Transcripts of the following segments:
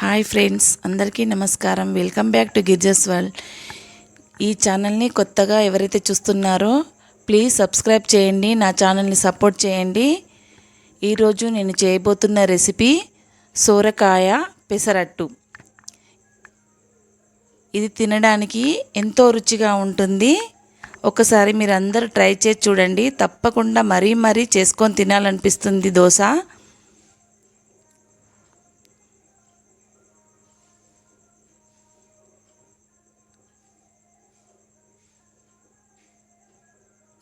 Hi friends అందరికీ నమస్కారం. Welcome back to Girija's world. ఈ ఛానల్ని కొత్తగా ఎవరైతే చూస్తున్నారో ప్లీజ్ సబ్స్క్రైబ్ చేయండి నా ఛానల్ని సపోర్ట్ చేయండి. ఈరోజు నేను చేయబోతున్న రెసిపీ సోరకాయ పెసరట్టు. ఇది తినడానికి ఎంతో రుచిగా ఉంటుంది. ఒకసారి మీరు అందరూ ట్రై చేసి చూడండి. తప్పకుండా మరీ మరీ చేసుకొని తినాలనిపిస్తుంది దోశ.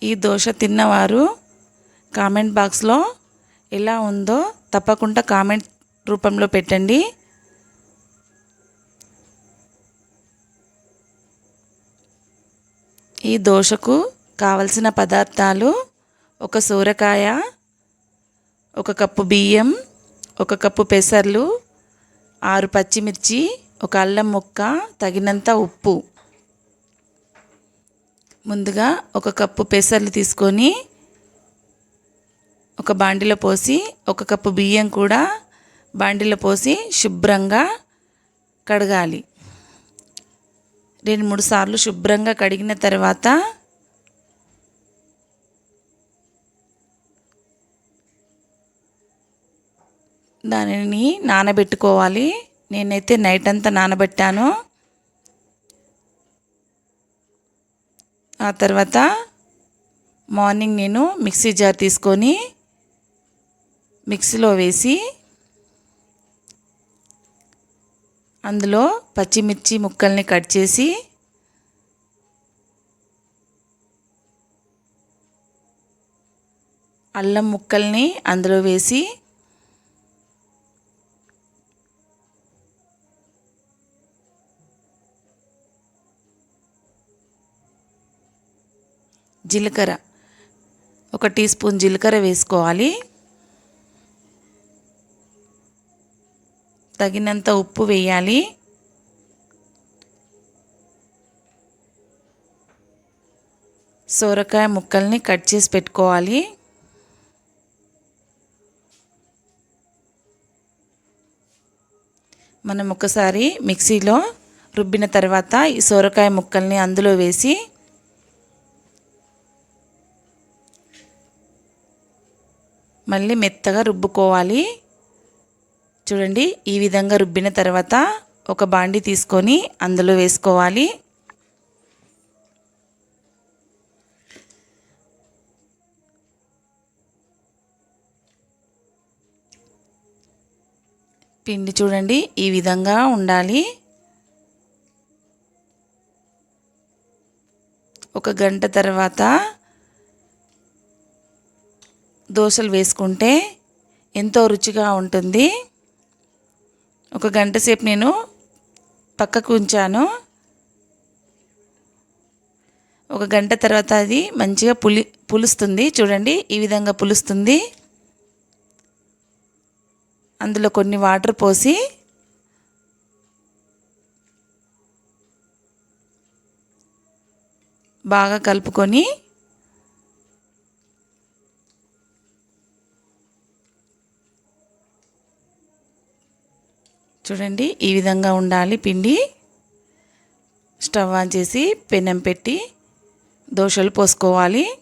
ఈ దోశ తిన్నవారు కామెంట్ బాక్స్లో ఎలా ఉందో తప్పకుండా కామెంట్ రూపంలో పెట్టండి. ఈ దోశకు కావలసిన పదార్థాలు ఒక సూరకాయ ఒక కప్పు బియ్యం ఒక కప్పు పెసర్లు ఆరు పచ్చిమిర్చి ఒక అల్లం ముక్క తగినంత ఉప్పు. ముందుగా ఒక కప్పు పెసర్లు తీసుకొని ఒక బాండిలో పోసి ఒక కప్పు బియ్యం కూడా బాండిలో పోసి శుభ్రంగా కడగాలి. రెండు మూడు సార్లు శుభ్రంగా కడిగిన తర్వాత దానిని నానబెట్టుకోవాలి. నేనైతే నైట్ అంతా నానబెట్టాను. ఆ తర్వాత మార్నింగ్ నేను మిక్సీ జార్ తీసుకొని మిక్సీలో వేసి అందులో పచ్చిమిర్చి ముక్కల్ని కట్ చేసి అల్లం ముక్కల్ని అందులో వేసి జీలకర్ర. ఒక టీ స్పూన్ జీలకర్ర వేసుకోవాలి. తగినంత ఉప్పు వేయాలి. సోరకాయ ముక్కల్ని కట్ చేసి పెట్టుకోవాలి. మనం ఒకసారి మిక్సీలో రుబ్బిన తర్వాత ఈ సోరకాయ ముక్కల్ని అందులో వేసి మళ్ళీ మెత్తగా రుబ్బుకోవాలి. చూడండి ఈ విధంగా రుబ్బిన తర్వాత ఒక బాండి తీసుకొని అందులో వేసుకోవాలి. పిండి చూడండి ఈ విధంగా ఉండాలి. ఒక గంట తర్వాత దోశలు వేసుకుంటే ఎంతో రుచిగా ఉంటుంది. ఒక గంట సేపు నేను పక్కకు ఉంచాను. ఒక గంట తర్వాత అది మంచిగా పులి పులుస్తుంది. చూడండి ఈ విధంగా పులుస్తుంది. అందులో కొన్ని వాటర్ పోసి బాగా కలుపుకొని చూడండి ఈ విధంగా ఉండాలి. పిండి స్టవ్ ఆన్ చేసి పెనం పెట్టి దోశలు పోసుకోవాలి.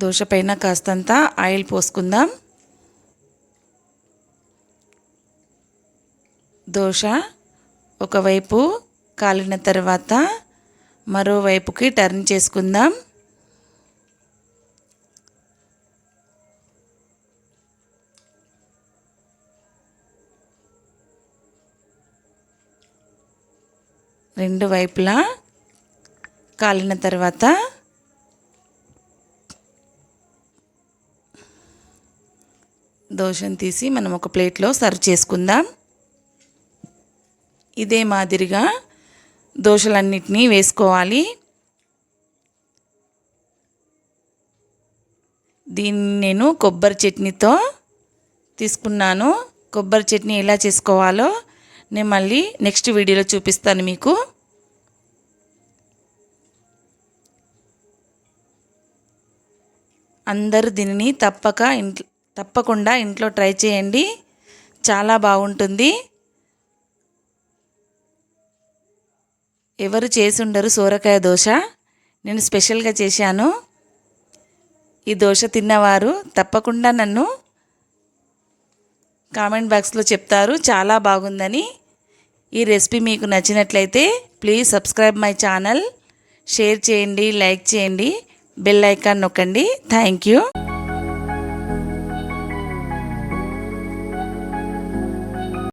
దోశ పైన కాస్తంత ఆయిల్ పోసుకుందాం. దోశ ఒకవైపు కాలిన తర్వాత మరోవైపుకి టర్న్ చేసుకుందాం. రెండు వైపులా కాలిన తర్వాత దోశను తీసి మనం ఒక ప్లేట్లో సర్వ్ చేసుకుందాం. ఇదే మాదిరిగా దోశలన్నిటినీ వేసుకోవాలి. దీన్ని నేను కొబ్బరి చట్నీతో తీసుకున్నాను. కొబ్బరి చట్నీ ఎలా చేసుకోవాలో నేను మళ్ళీ నెక్స్ట్ వీడియోలో చూపిస్తాను మీకు. అందరూ దీనిని తప్పక ఇంట్లో తప్పకుండా ఇంట్లో ట్రై చేయండి. చాలా బాగుంటుంది. ఎవరు చేసి ఉండరు సోరకాయ దోశ. నేను స్పెషల్గా చేశాను. ఈ దోశ తిన్నవారు తప్పకుండా నన్ను కామెంట్ బాక్స్లో చెప్తారు. చాలా బాగుందని. ఈ రెసిపీ మీకు నచ్చినట్లయితే please subscribe my channel. Share చేయండి లైక్ చేయండి బెల్ ఐకాన్ నొక్కండి. Thank you.